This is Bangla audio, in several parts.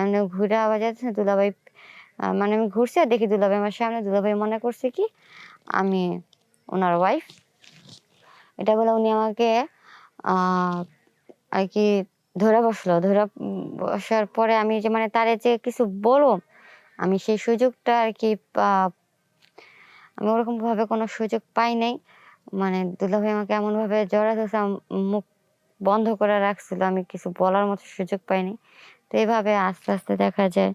আমি ঘুরে আবার যাচ্ছে দুলাভাই মানে আমি ঘুরছি আর দেখি দুলাভাই আমার সামনে। দুলাভাই মনে করছে কি, আমি ওনার ওয়াইফ এটা বলে উনি আমাকে আর কি ধরে বসল। ধরে বসার পরে আমি যে মানে তারে যে কিছু বলব, আমি সেই সুযোগটা আর কি আমি ওরকম ভাবে কোনো সুযোগ পাই নাই। মানে দুলাভাই আমাকে এমন ভাবে জড়া ধরছে মুখ বন্ধ করে রাখছিল, আমি কিছু বলার মতো সুযোগ পাইনি। তো এইভাবে আস্তে আস্তে দেখা যায়।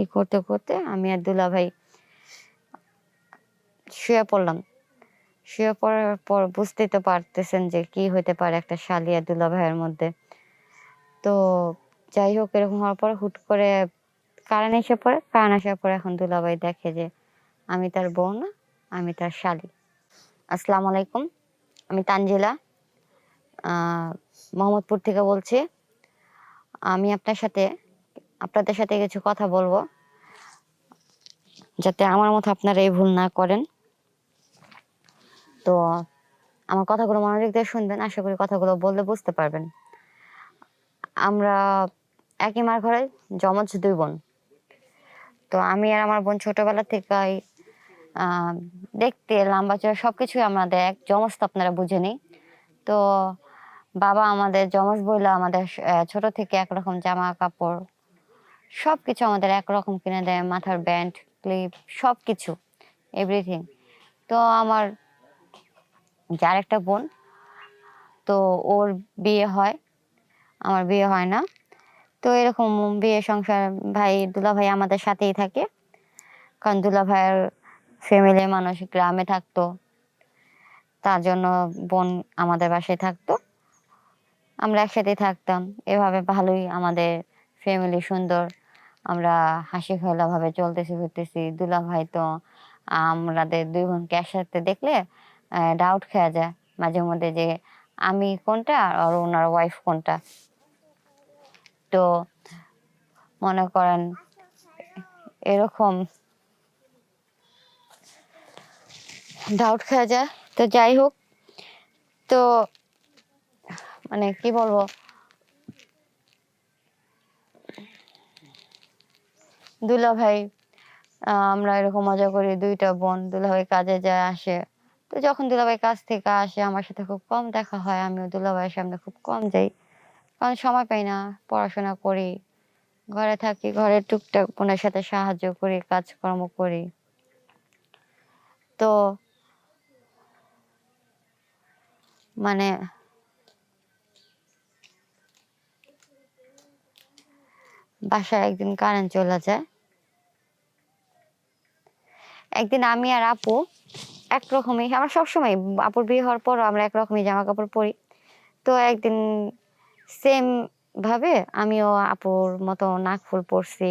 ই করতে করতে আমি আর দুলা ভাই শুয়ে পড়লাম। শুয়ে পড়ার পর বুঝতেই তো পারতেছেন যে কি হতে পারে একটা শালি আর দুলা ভাইয়ের মধ্যে। তো যাই হোক, এরকম হওয়ার পর হুট করে কারেন্ট এসে পড়ে। কারেন্ট আসার পর এখন দুলাভাই দেখে যে আমি তার বউ না, আমি তার শালি। আসসালামু আলাইকুম, আমি তানজিলা। মোহাম্মদপুর থেকে বলছি। আমি আপনার সাথে আপনাদের সাথে কিছু কথা বলব। যাতে আমার মতো আপনারা এই ভুল না করেন। তো আমার কথাগুলো মনোযোগ দিয়ে শুনবেন। আশা করি কথাগুলো বললে বুঝতে পারবেন। আমরা একই মার ঘরে জমজ দুই বোন। তো আমি আর আমার বোন ছোটবেলা থেকেই আহ, দেখতে লম্বা চড়া সবকিছুই আমাদের এক জমজ তো আপনারা বুঝে নেই। তো বাবা আমাদের জমজ বইলে আমাদের ছোট থেকে একরকম জামা কাপড় সবকিছু আমাদের একরকম কিনে দেয়, মাথার ব্যান্ড, ক্লিপ, সবকিছু এভরিথিং তো আমার যার একটা বোন, তো ওর বিয়ে হয়, আমার বিয়ে হয় না। তো এরকম বিয়ে সংসার, ভাই দুলা ভাই আমাদের সাথেই থাকে, কারণ দুলা ভাইয়ের ফ্যামিলি মানুষ গ্রামে থাকতো, তার জন্য বোন আমাদের বাসায় থাকতো। আমরা একসাথেই থাকতাম। এভাবে ভালোই আমাদের ফ্যামিলি সুন্দর। আমরা হাসি খেলা ভাবে চলতেছি ফিরতেছি দুলা ভাই তো আমাদের দুই বোনকে একসাথে দেখলে ডাউট খেয়া যায় মাঝে মধ্যে যে আমি কোনটা আর ওনার ওয়াইফ কোনটা। তো মনে করেন, এরকম ডাউট খেয়া যায়। তো যাই হোক, তো মানে কি বলব? দুলা ভাই আমরা এরকম মজা করি, দুইটা বোন, দুলা ভাই কাজে যায়, আসে। তো যখন দুলাভাই কাজ থেকে আসে, আমার সাথে খুব কম দেখা হয়, আমিও দুলাভাইয়ের সামনে খুব কম যাই। কারণ সময় পাই না, পড়াশোনা করি, ঘরে থাকি ঘরে টুকটাক বোনের সাথে সাহায্য করি, কাজকর্ম করি। তো মানে বাসায় একদিন কারেন্ট চলে যায়। একদিন আমি আর আপু একরকমই, আমরা সবসময় আপুর বিয়ে হওয়ার পরও আমরা একরকমই জামা কাপড় পরি। তো একদিন সেম ভাবে আমিও আপুর মতো নাক ফুল পরছি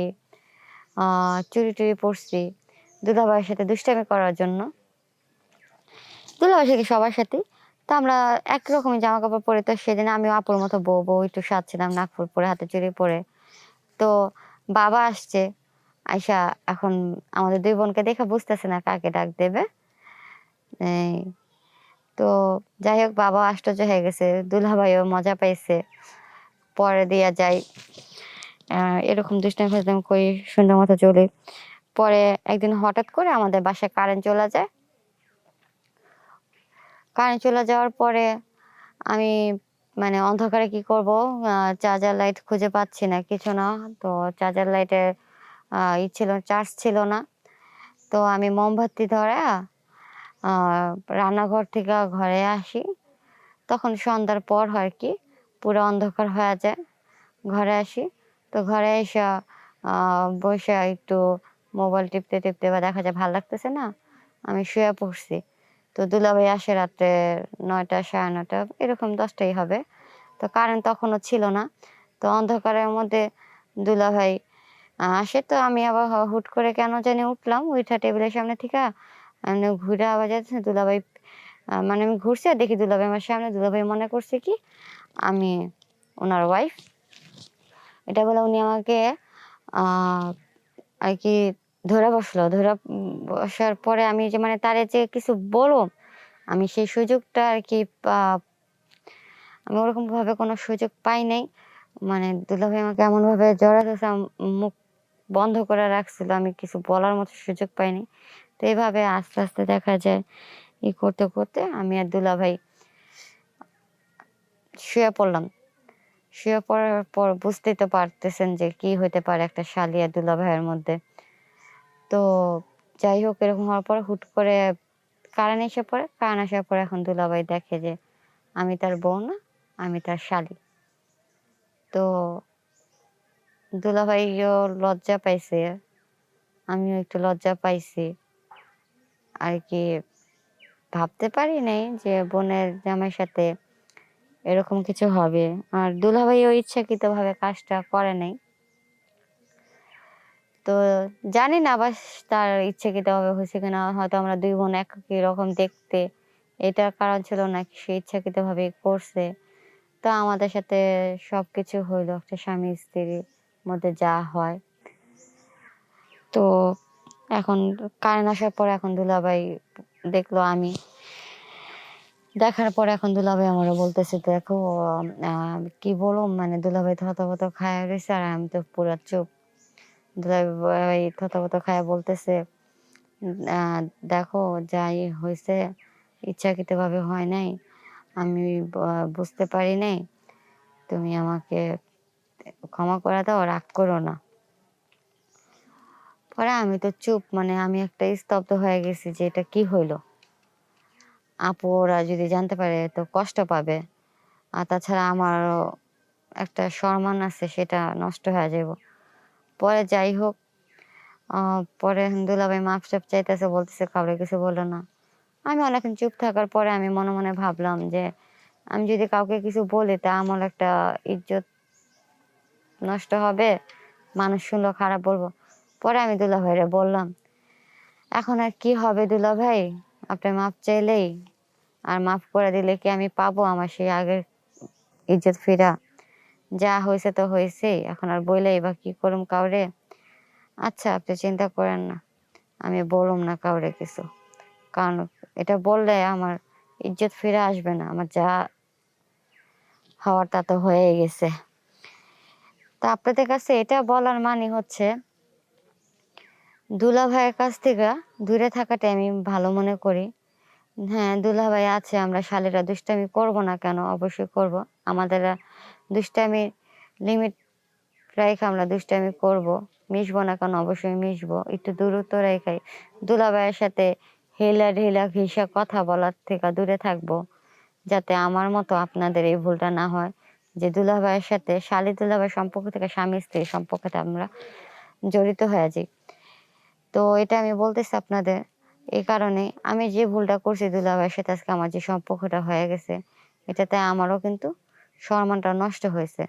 চুড়ি টুড়ি পরছি, দুলাভাইয়ের সাথে দুষ্টামি করার জন্য। দুলাভাইয়ের সাথে সবার সাথে। তো আমরা একরকমই জামা কাপড় পরে। তো সেদিন আমিও আপুর মতো বউ বউ একটু সাজছিলাম, নাক ফুল পরে, হাতে চুরি পরে। তো বাবা আসছে। আয়সা এখন আমাদের দুই বোনকে দেখে বুঝতেছে না কাকে ডাক দেবে। তো যাই হোক, বাবা আশ্চর্য হয়ে গেছে। দুলাভাইও মজা পাইছে। পরে দিয়া যাই। এরকম দুষ্টামি করি, সুন্দর মতো চলি। পরে একদিন হঠাৎ করে আমাদের বাসায় কারেন্ট চলে যায়। কারেন্ট চলে যাওয়ার পরে আমি মানে অন্ধকারে কি করব? চার্জার লাইট খুঁজে পাচ্ছি না, কিছু না। তো চার্জার লাইটের ই ছিল চার্জ ছিল না। তো আমি মোমবাতি ধরে রান্নাঘর থেকে ঘরে আসি। তখন সন্ধ্যার পর হয় কি, পুরো অন্ধকার হয়ে যায়, ঘরে আসি। তো ঘরে এসে বসে একটু মোবাইল টিপতে টিপতে বা দেখা যায়, ভালো লাগতেছে না, আমি শুয়ে পড়ছি। তো দুলাভাই আসে রাত্রে নয়টা, সাড়ে নয়টা, এরকম দশটাই হবে। তো কারেন্ট তখনও ছিল না। তো অন্ধকারের মধ্যে দুলাভাই আসে। তো আমি আবার হুট করে কেন জানি উঠলাম। উঠা টেবিলের সামনে থেকে আমি ঘুরে আবার যাচ্ছে। দুলাভাই মানে আমি ঘুরছি আর দেখি দুলাভাই আমার সামনে। দুলাভাই মনে করছে কি, আমি ওনার ওয়াইফ এটা বলে উনি আমাকে আর কি ধরে বসল, ধরা বসার পরে আমি যে মানে তারে যে কিছু বলব, আমি সেই সুযোগটা আর কি আমি ওরকম ভাবে কোনো সুযোগ পাই নাই। মানে দুলাভাই আমাকে এমনভাবে জড়ায় ধরছে মুখ বন্ধ করে রাখছিল, আমি কিছু বলার মতো সুযোগ পাইনি তো এইভাবে আস্তে আস্তে দেখা যায়, ই করতে করতে আমি আর দুলাভাই শুয়ে পড়লাম। শুয়ে পড়ার পর বুঝতেই তো পারতেছেন যে কি হতে পারে একটা শালি আর দুলাভাইয়ের মধ্যে। তো যাই হোক এরকম হওয়ার পর হুট করে কারেন্ট এসে পড়ে কারেন্ট আসার পর এখন দুলাভাই দেখে যে আমি তার বউ না, আমি তার শালি। তো দুলাভাইও লজ্জা পাইছে, আমিও একটু লজ্জা পাইছি। আর কি ভাবতে পারি নাই যে বোনের জামাইয়ের সাথে এরকম কিছু হবে। আর দুলাভাই দুলাভাইও ইচ্ছাকৃতভাবে কাজটা করে নাই। তো জানি না আবার তার ইচ্ছাকৃতভাবে হয়েছে কিনা, হয়তো আমরা দুই বোন একই রকম দেখতে। এটার কারণ ছিল না সে ইচ্ছাকৃতভাবে করছে। তো আমাদের সাথে সবকিছু হইল, একটা স্বামী স্ত্রীর মধ্যে যা হয়। তো এখন কারেন্ট আসার পর এখন দুলাভাই দেখল আমি। দেখার পর এখন দুলাভাই আমারও বলতেছে, দেখো কি বলো? মানে দুলাভাই থতমত খায় রয়েছে আর আমি তো পুরো চুপ। খায়, বলতেছে দেখো যাই হয়েছে ইচ্ছাকৃতভাবে হয় নাই, আমি বুঝতে পারি নাই, তুমি আমাকে ক্ষমা করে দাও, রাগ করো না। পরে আমি তো চুপ মানে আমি একটা স্তব্ধ হয়ে গেছি যে এটা কি হইল। আপু, ওরা যদি জানতে পারে, তো কষ্ট পাবে। আর তাছাড়া আমারও একটা সম্মান আছে, সেটা নষ্ট হয়ে যাব পরে যাই হোক পরে দুলাভাই মাপ চাপ চাইতেছে, বলতেছে কাউরে কিছু বলল না। আমি অনেকক্ষণ চুপ থাকার পরে আমি মনে মনে ভাবলাম যে, আমি যদি কাউকে কিছু বলি তা আমার একটা ইজ্জত নষ্ট হবে, মানুষ শুনলো, খারাপ বলব। পরে আমি দুলা ভাইরে বললাম, এখন আর কি হবে দুলা ভাই? আপনি মাপ চাইলেই, আর মাফ করে দিলে কি আমি পাবো আমার সেই আগের ইজ্জত ফিরা? যা হয়েছে তো হয়েছেই এখন আর বইলেই বা কি করুম কাউরে? আচ্ছা আপনি চিন্তা করেন না, আমি বলুম না কাউরে কিছু। কারণ এটা বললে আমার ইজ্জত ফিরে আসবে না, আমার যা হওয়ার তা তো হয়ে গেছে। তা আপনাদের কাছে এটা বলার মানে হচ্ছে, দুলা ভাইয়ের কাছ থেকে দূরে থাকাটা আমি ভালো মনে করি। হ্যাঁ দুলা ভাই আছে, আমরা শালীরা দুষ্টামি করব না কেন? অবশ্যই করব। আমাদের দুষ্টামির লিমিট রেখে আমরা দুষ্টামি করব। মিশবো না কেন? অবশ্যই মিশবো। একটু দূরত্ব রেখাই দুলা ভাইয়ের সাথে হেলা ঢেলা ঘিসা কথা বলার থেকে দূরে থাকব, যাতে আমার মতো আপনাদের এই ভুলটা না হয়। যে দুলা ভাইয়ের সাথে শালী দুলা ভাই সম্পর্ক থেকে স্বামী স্ত্রী সম্পর্কতে আমরা জড়িত হয়ে যাই তো এটা আমি বলতেছি আপনাদের, এই কারণে আমি যে ভুলটা করছি দুলা ভাইয়ের সাথে আজকে আমার যে সম্পর্কটা হয়ে গেছে, এটাতে আমারও কিন্তু সম্মানটা নষ্ট হয়েছে।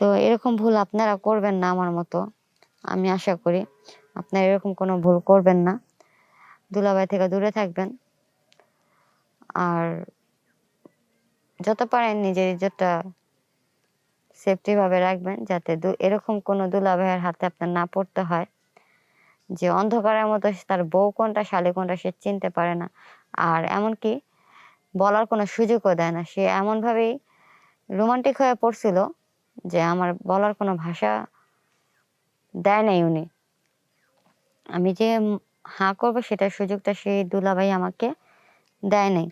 তো এরকম ভুল আপনারা করবেন না আমার মতো। আমি আশা করি আপনারা এরকম কোনো ভুল করবেন না। দুলাভাই থেকে দূরে থাকবেন। আর যত পারেন নিজের ইজ্জতটা সেফটি ভাবে রাখবেন যাতে এরকম কোনো দুলাভাইয়ের হাতে আপনার না পড়তে হয়। যে অন্ধকারের মতো তার বউ কোনটা, শালি কোনটা সে চিনতে পারে না। আর এমনকি বলার কোনো সুযোগও দেয় না। সে এমনভাবেই রোমান্টিক হয়ে পড়ছিল যে আমার বলার কোনো ভাষা দেয় নাই উনি। আমি যে হাঁ করব সেটার সুযোগটা সেই দুলাভাই আমাকে দেয় নাই।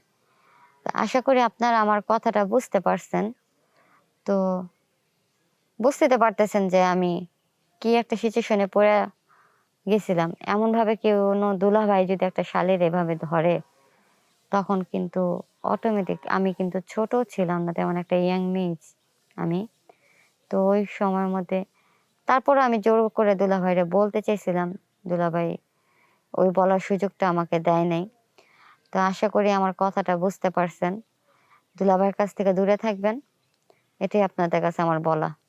আশা করি আপনারা আমার কথাটা বুঝতে পারছেন। তো বুঝতে পারতেছেন যে আমি কি একটা সিচুয়েশনে পড়ে গেছিলাম। এমন ভাবে কেউ দুলাভাই যদি একটা শালির এভাবে ধরে, তখন কিন্তু অটোমেটিক আমি কিন্তু ছোট ছিলাম না, তেমন একটা ইয়াং মেজ আমি। তো ওই সময়ের মধ্যে, তারপর আমি জোর করে দুলাভাইরে বলতে চাইছিলাম, দুলাভাই, ওই বলার সুযোগটা আমাকে দেয় নাই। তো আশা করি আমার কথাটা বুঝতে পারছেন। দুলাভাইয়ের কাছ থেকে দূরে থাকবেন, এটাই আপনাদের কাছে আমার বলা।